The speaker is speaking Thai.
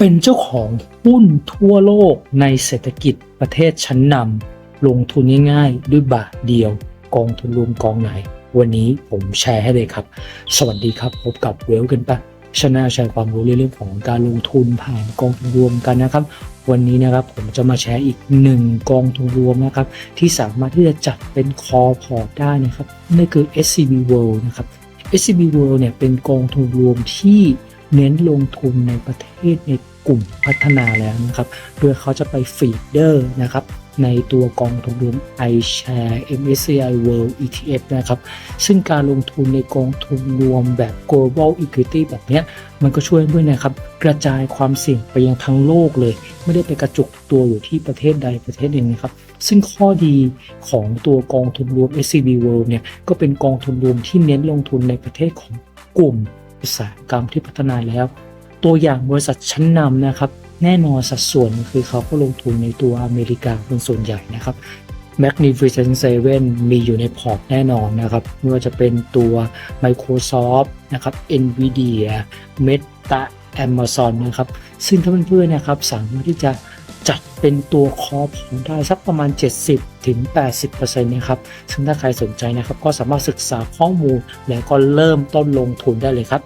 เป็นเจ้าของหุ้นทั่วโลกในเศรษฐกิจประเทศชั้นนำลงทุนง่ายๆ ด้วยบาทเดียว กองทุนรวมกองไหน วันนี้ผมแชร์ให้เลยครับ สวัสดีครับ พบกับเวลกันปะชนะแชร์ความรู้เรื่องของการลงทุนผ่านกองทุนรวมกันนะครับ วันนี้นะครับผมจะมาแชร์อีกหนึ่งกองทุนรวมนะครับ ที่สามารถที่จะจัดเป็นคอพอร์ตได้นะครับนั่นคือ SCB World นะครับ SCB World เนี่ยเป็นกองทุนรวมที่ เน้นลงทุนในประเทศในกลุ่มพัฒนาแล้วนะครับโดยเขาจะไปฟีดเดอร์นะครับในตัวกองทุนรวม iShare MSCI World ETF นะครับ ซึ่งการลงทุนในกองทุนรวมแบบ global equity แบบนี้มันก็ช่วยด้วยนะครับ กระจายความเสี่ยงไปยังทั้งโลกเลย ไม่ได้ไปกระจุกตัวอยู่ที่ประเทศใดประเทศหนึ่งนะครับ ซึ่งข้อดีของตัวกองทุนรวม SCB World เนี่ยก็เป็นกองทุนรวมที่เน้นลงทุนในประเทศของกลุ่ม อุตสาหกรรมที่พัฒนาแล้ว ตัวอย่างบริษัทชั้นนำนะครับ แน่นอนสัดส่วนคือเขาก็ลงทุนในตัวอเมริกาเป็นส่วนใหญ่นะครับ Magnificent Seven มีอยู่ในพอร์ตแน่นอนนะครับไม่ว่าจะเป็นตัว Microsoft นะครับ Nvidia Meta Amazon นะครับ ซึ่งถ้าเพื่อนๆนะครับสามารถที่จะ จัดเป็นตัวคอผมได้สักประมาณ 70ถึง80%นะครับซึ่งถ้าใครสนใจนะครับก็สามารถศึกษาข้อมูลแล้วก็เริ่มต้นลงทุนได้เลยครับ